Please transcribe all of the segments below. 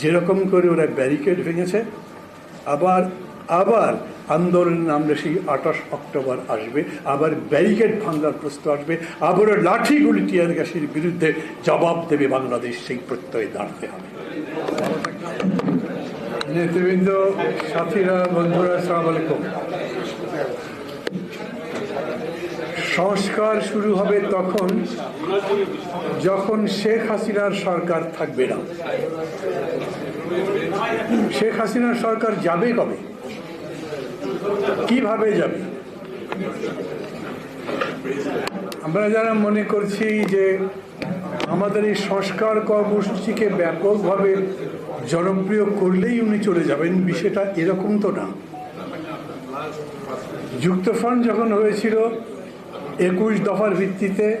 যেরকম করে ওরা ব্যারিকেড ভেঙেছে, আবার আবার আন্দোলনের নামলে সেই আঠাশ অক্টোবর আসবে, আবার ব্যারিকেড ভাঙার প্রস্তুত আসবে, আবার লাঠিগুলি টিয়ার গ্যাসের বিরুদ্ধে জবাব দেবে বাংলাদেশ, সেই প্রত্যয়ে দাঁড়াতে হবে। নেতৃবৃন্দ, সাথীরা, বন্ধুরা, আসসালামু সংস্কার শুরু হবে তখন যখন শেখ হাসিনার সরকার থাকবে না। শেখ হাসিনার সরকার যাবে কবে? কীভাবে যাবে? আমরা যারা মনে করছি যে আমাদের এই সংস্কার কর্মসূচিকে ব্যাপকভাবে জনপ্রিয় করলেই উনি চলে যাবেন, বিষয়টা এরকম তো না। যুক্তফ্রন্ট যখন হয়েছিল একুশ দফার ভিত্তিতে,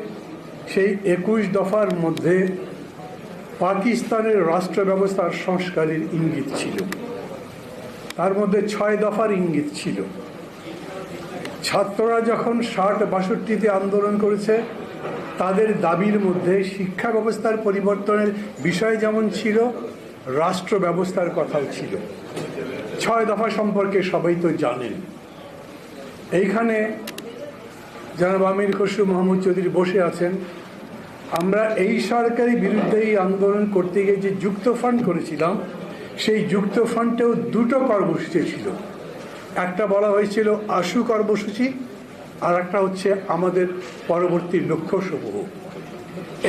সেই একুশ দফার মধ্যে পাকিস্তানের রাষ্ট্র ব্যবস্থার সংস্কারের ইঙ্গিত ছিল। তার মধ্যে ছয় দফার ইঙ্গিত ছিল। ছাত্ররা যখন ষাট বাষট্টিতে আন্দোলন করেছে, তাদের দাবির মধ্যে শিক্ষা ব্যবস্থার পরিবর্তনের বিষয় যেমন ছিল, রাষ্ট্র ব্যবস্থার কথাও ছিল। ছয় দফা সম্পর্কে সবাই তো জানেন। এইখানে জনাব আমির খসরু মোহাম্মদ চৌধুরী বসে আছেন। আমরা এই সরকারি বিরুদ্ধে এই আন্দোলন করতে গিয়ে যে যুক্ত ফান্ড করেছিলাম, সেই যুক্ত ফান্ডেও দুটো কর্মসূচি ছিল। একটা বলা হয়েছিল আশু কর্মসূচি, আর একটা হচ্ছে আমাদের পরবর্তী লক্ষ্যসমূহ।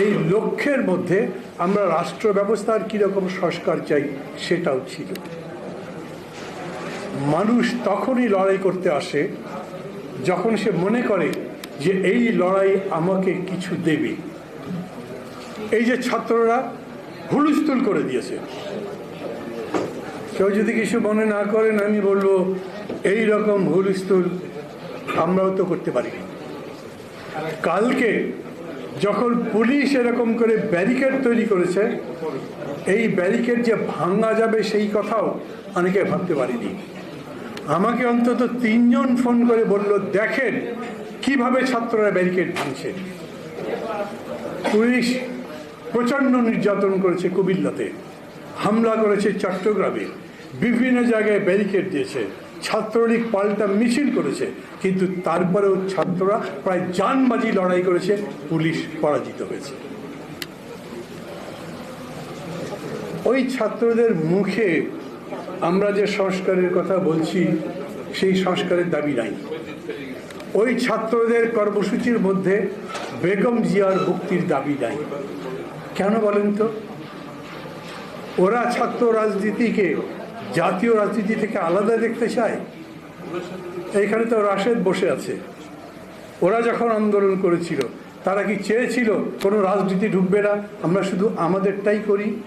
এই লক্ষ্যের মধ্যে আমরা রাষ্ট্র ব্যবস্থার কীরকম সংস্কার চাই সেটাও ছিল। মানুষ তখনই লড়াই করতে আসে, যখন সে মনে করে যে এই লড়াই আমাকে কিছু দেবে। এই যে ছাত্ররা হুলস্থুল করে দিয়েছে। কেউ যদি কিছু মনে না করেন, আমি বলব, এই রকম হুলস্থুল আমরাও তো করতে পারি কালকে যখন পুলিশ এরকম করে ব্যারিকেড তৈরি করেছে, এই ব্যারিকেড যে ভাঙা যাবে সেই কথাও অনেকে ভাবতে পারিনি। আমাকে অন্তত তিনজন ফোন করে বলল, দেখেন কীভাবে ছাত্ররা ব্যারিকেড ভাঙছে? পুলিশ প্রচণ্ড নির্যাতন করেছে কুমিল্লাতে। হামলা করেছে চট্টগ্রামে। বিভিন্ন জায়গায় ব্যারিকেড দিয়েছে। ছাত্রলীগ পাল্টা মিছিল করেছে। কিন্তু তারপরেও ছাত্ররা প্রায় জানবাজি লড়াই করেছে, পুলিশ পরাজিত হয়েছে। ওই ছাত্রদের মুখে আমরা যে সংস্কারের কথা বলছি, সেই সংস্কারের দাবি নাই। ওই ছাত্রদের কর্মসূচির মধ্যে বেগম জিয়ার মুক্তির দাবি নাই। কেন বলেন তো? ওরা ছাত্র রাজনীতিকে, জাতীয় রাজনীতি থেকে আলাদা দেখতে চায়। এইখানে তো রাশেদ বসে আছে। ওরা যখন আন্দোলন করেছিল, তারা কি চেয়েছিল কোনো রাজনীতি ঢুকবে না, আমরা শুধু আমাদেরটাই করি?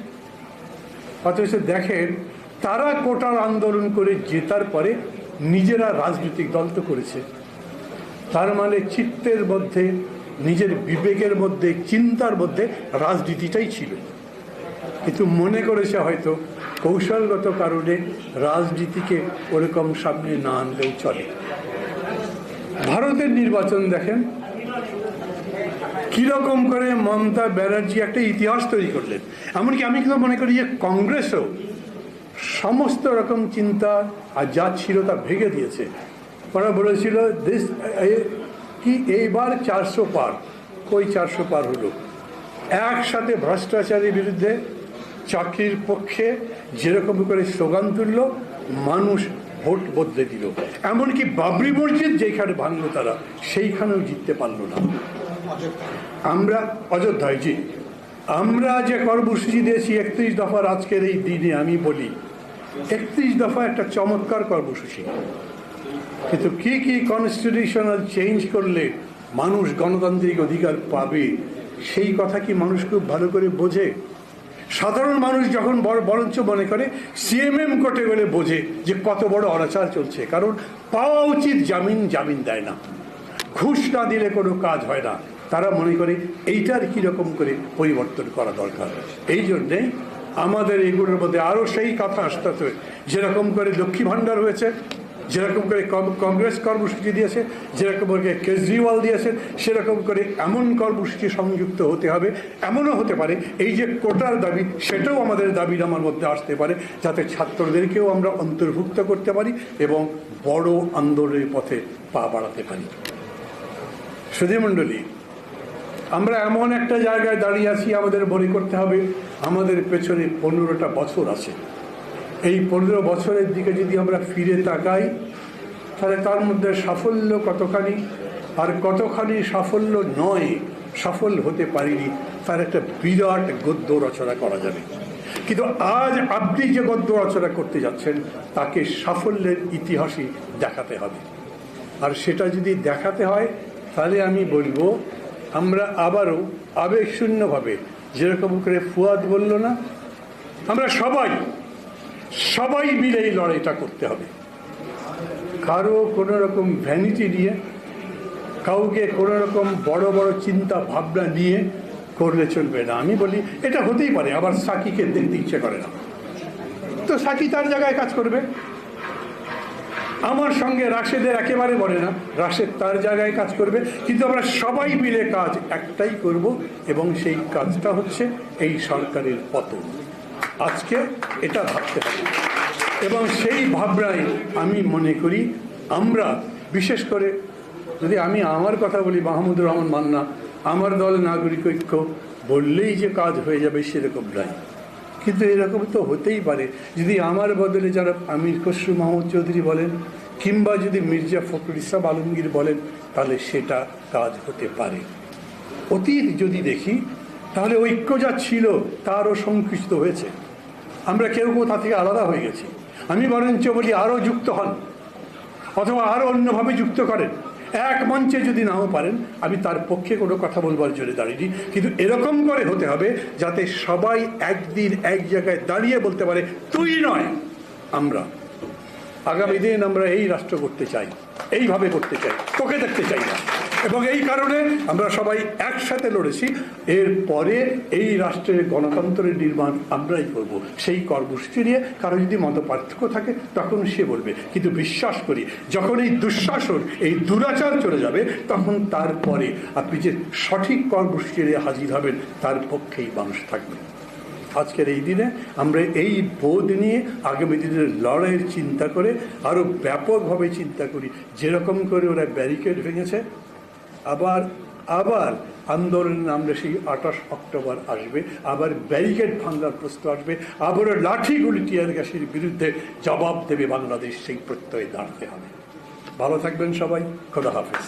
অথচ দেখেন, তারা কোটার আন্দোলন করে জেতার পরে নিজেরা রাজনৈতিক দল তো করেছে। তার মানে চিত্তের মধ্যে, নিজের বিবেকের মধ্যে, চিন্তার মধ্যে রাজনীতিটাই ছিল। কিন্তু মনে করেছে হয়তো কৌশলগত কারণে রাজনীতিকে ওরকম সামনে না আনলেও চলে। ভারতের নির্বাচন দেখেন, কীরকম করে মমতা ব্যানার্জি একটা ইতিহাস তৈরি করলেন। এমনকি আমি কিন্তু মনে করি যে কংগ্রেসও সমস্ত রকম চিন্তা আর যা ছিল তা ভেঙে দিয়েছে। ওরা বলেছিল দেশ কি এইবার চারশো পার। কই চারশো পার হলো? একসাথে ভ্রষ্টাচারের বিরুদ্ধে চাকরির পক্ষে যেরকম করে স্লোগান তুললো, মানুষ ভোট বদলে দিল। এমনকি বাবরি মসজিদ যেখানে ভাঙলো তারা, সেইখানেও জিততে পারল না। আমরা, অযোধ্যায় জি, আমরা যে কর্মসূচি দিয়েছি একত্রিশ দফার আজকের এই দিনে আমি বলি, একত্রিশ দফা একটা চমৎকার কর্মসূচি। কিন্তু কি কি কনস্টিটিউশনাল চেঞ্জ করলে মানুষ গণতান্ত্রিক অধিকার পাবে, সেই কথা কি মানুষ খুব ভালো করে বোঝে? সাধারণ মানুষ যখন বড় বরঞ্চ মনে করে সিএমএম কোর্টে গেলে বোঝে যে কত বড় অনাচার চলছে, কারণ পাওয়া উচিত জামিন জামিন দেয় না। ঘুষ না দিলে কোনো কাজ হয় না। তারা মনে করে এইটার কীরকম করে পরিবর্তন করা দরকার। এই জন্যে আমাদের এগুলোর মধ্যে আরও সেই কথা আসতে হবে যেরকম করে লক্ষ্মী ভাণ্ডার হয়েছে যেরকম করে কংগ্রেস কর্মসূচি দিয়েছে, যেরকম করে কেজরিওয়াল দিয়েছেন সেরকম করে এমন কর্মসূচি সংযুক্ত হতে হবে, এমনও হতে পারে। এই যে কোটার দাবি, সেটাও আমাদের দাবির আমার মধ্যে আসতে পারে, যাতে ছাত্রদেরকেও আমরা অন্তর্ভুক্ত করতে পারি এবং বড় আন্দোলনের পথে পা বাড়াতে পারি। সুধীমণ্ডলী আমরা এমন একটা জায়গায় দাঁড়িয়ে আছি, আমাদের মনে করতে হবে, আমাদের পেছনে পনেরোটা বছর আছে। এই পনেরো বছরের দিকে যদি আমরা ফিরে তাকাই, তাহলে তার মধ্যে সাফল্য কতখানি আর কতখানি সাফল্য নয়, সফল হতে পারিনি, তার একটা বিরাট গদ্য রচনা করা যাবে। কিন্তু আজ আপনি যে গদ্য রচনা করতে যাচ্ছেন, তাকে সাফল্যের ইতিহাসই দেখাতে হবে। আর সেটা যদি দেখাতে হয়, তাহলে আমি বলব, আমরা আবারও আবেগশূন্যভাবে, যেরকম করে ফুয়াদ বলল না, আমরা সবাই সবাই মিলে এই লড়াইটা করতে হবে। কারও কোনো রকম ভ্যানিটি নিয়ে, কাউকে কোনো রকম বড় বড় চিন্তা ভাবনা নিয়ে করলে চলবে না। আমি বলি, এটা হতেই পারে, আবার সাকিকে দেখতে ইচ্ছে করে না। তো সাকি তার জায়গায় কাজ করবে। আমার সঙ্গে রাশেদের একেবারে বলে না, রাশেদ তার জায়গায় কাজ করবে, কিন্তু আমরা সবাই মিলে কাজ একটাই করব, এবং সেই কাজটা হচ্ছে এই সরকারের পতন। আজকে এটা ভাবতে হবে। এবং সেই ভাবনায় আমি মনে করি, আমরা বিশেষ করে যদি আমি আমার কথা বলি, মাহমুদুর রহমান মান্না, আমার দল নাগরিক ঐক্য, বললেই যে কাজ হয়ে যাবে সেরকম নয়। কিন্তু এরকম তো হতেই পারে। যদি আমার বদলে যারা আমির খসরু মাহমুদ চৌধুরী বলেন, কিংবা যদি মির্জা ফখরুল ইসলাম আলমগীর বলেন, তাহলে সেটা কাজ হতে পারে। অতীত যদি দেখি তাহলে ঐক্য যা ছিল তারও সংকুচিত হয়েছে। আমরা কেউ কেউ তা থেকে আলাদা হয়ে গেছি। আমি বরঞ্চ বলি আরও যুক্ত হন, অথবা আরও অন্যভাবে যুক্ত করেন। এক মঞ্চে যদি নাও পারেন, আমি তার পক্ষে কোনো কথা বলবার জন্য দাঁড়িয়ে কিন্তু এরকম করে হতে হবে যাতে সবাই একদিন এক জায়গায় দাঁড়িয়ে বলতে পারে, তুই নয়, আমরা। আগামী দিন আমরা এই রাষ্ট্র করতে চাই, এইভাবে করতে চাই। তোকে দেখতে চাই না। এবং এই কারণে আমরা সবাই একসাথে লড়েছি। এরপরে এই রাষ্ট্রের গণতন্ত্রের নির্মাণ আমরাই করব। সেই কর্মসূচি নিয়ে কারও যদি মত পার্থক্য থাকে, তখন সে বলবে। কিন্তু বিশ্বাস করি, যখন এই দুঃশাসন, এই দুরাচার চলে যাবে, তখন তারপরে আপনি যে সঠিক কর্মসূচি নিয়ে হাজির হবেন, তার পক্ষেই মানুষ থাকবে। আজকের এই দিনে আমরা এই বোধ নিয়ে আগামী দিনের লড়াইয়ের চিন্তা করে আরও ব্যাপকভাবে চিন্তা করি। যেরকম করে ওরা ব্যারিকেড ভেঙেছে আবার আবার আন্দোলনে নামলে সেই আঠাশ অক্টোবর আসবে, আবার ব্যারিকেড ভাঙার প্রশ্ন আসবে, আবারও লাঠিগুলি টিয়ার গ্যাসের বিরুদ্ধে জবাব দেবে বাংলাদেশ, সেই প্রত্যয়ে দাঁড়াতে হবে। ভালো থাকবেন সবাই, খোদা হাফেজ।